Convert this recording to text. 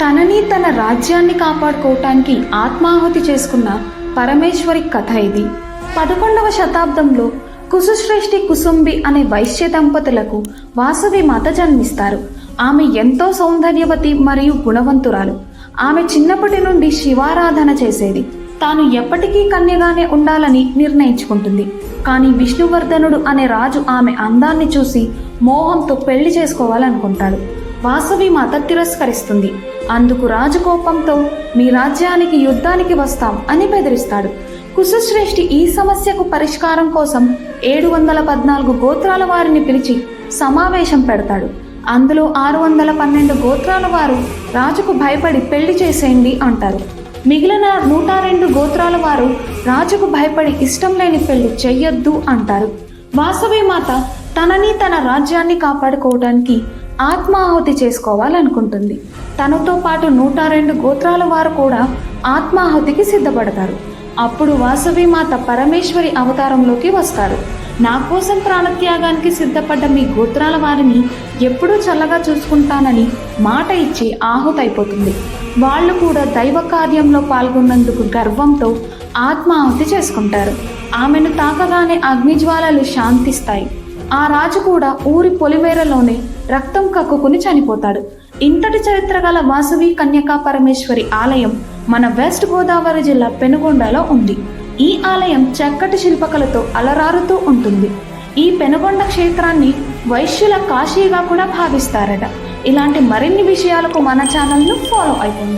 తనని తన రాజ్యాన్ని కాపాడుకోవటానికి ఆత్మాహుతి చేసుకున్న పరమేశ్వరి కథ ఇది. పదకొండవ శతాబ్దంలో కుసుశ్రేష్ఠి కుసుంబి అనే వైశ్య దంపతులకు వాసవి మాత జన్మిస్తారు. ఆమె ఎంతో సౌందర్యవతి మరియు గుణవంతురాలు. ఆమె చిన్నప్పటి నుండి శివారాధన చేసేది. తాను ఎప్పటికీ కన్యగానే ఉండాలని నిర్ణయించుకుంటుంది. కానీ విష్ణువర్ధనుడు అనే రాజు ఆమె అందాన్ని చూసి మోహంతో పెళ్ళి చేసుకోవాలనుకుంటాడు. వాసవి మాత తిరస్కరిస్తుంది. అందుకు రాజు కోపంతో మీ రాజ్యానికి యుద్ధానికి వస్తాం అని బెదిరిస్తాడు. కుశశ్రేష్ఠి ఈ సమస్యకు పరిష్కారం కోసం ఏడు వందల పద్నాలుగు గోత్రాల వారిని పిలిచి సమావేశం పెడతాడు. అందులో ఆరు వందల పన్నెండు గోత్రాల వారు రాజుకు భయపడి పెళ్ళి చేసేయండి అంటారు. మిగిలిన నూట రెండు గోత్రాల వారు రాజుకు భయపడి ఇష్టం లేని పెళ్ళి చెయ్యొద్దు అంటారు. వాసవి మాత తనని తన రాజ్యాన్ని కాపాడుకోవడానికి ఆత్మాహుతి చేసుకోవాలనుకుంటుంది. తనతో పాటు నూట రెండు గోత్రాల వారు కూడా ఆత్మాహుతికి సిద్ధపడతారు. అప్పుడు వాసవి మాత పరమేశ్వరి అవతారంలోకి వస్తారు. నా కోసం ప్రాణత్యాగానికి సిద్ధపడ్డ మీ గోత్రాల వారిని ఎప్పుడూ చల్లగా చూసుకుంటానని మాట ఇచ్చి ఆహుతైపోతుంది వాళ్ళు కూడా దైవ కార్యంలో పాల్గొన్నందుకు గర్వంతో ఆత్మాహుతి చేసుకుంటారు. ఆమెను తాకగానే అగ్నిజ్వాలలు శాంతిస్తాయి. ఆ రాజు కూడా ఊరి పొలిమేరలోనే రక్తం కక్కుకుని చనిపోతాడు. ఇంతటి చరిత్ర గల వాసవి కన్యకా పరమేశ్వరి ఆలయం మన వెస్ట్ గోదావరి జిల్లా పెనుగొండలో ఉంది. ఈ ఆలయం చక్కటి శిల్పకలతో అలరారుతూ ఉంటుంది. ఈ పెనుగొండ క్షేత్రాన్ని వైశ్యుల కాశీగా కూడా భావిస్తారట. ఇలాంటి మరిన్ని విషయాలకు మన ఛానల్ను ఫాలో అయిపోండి.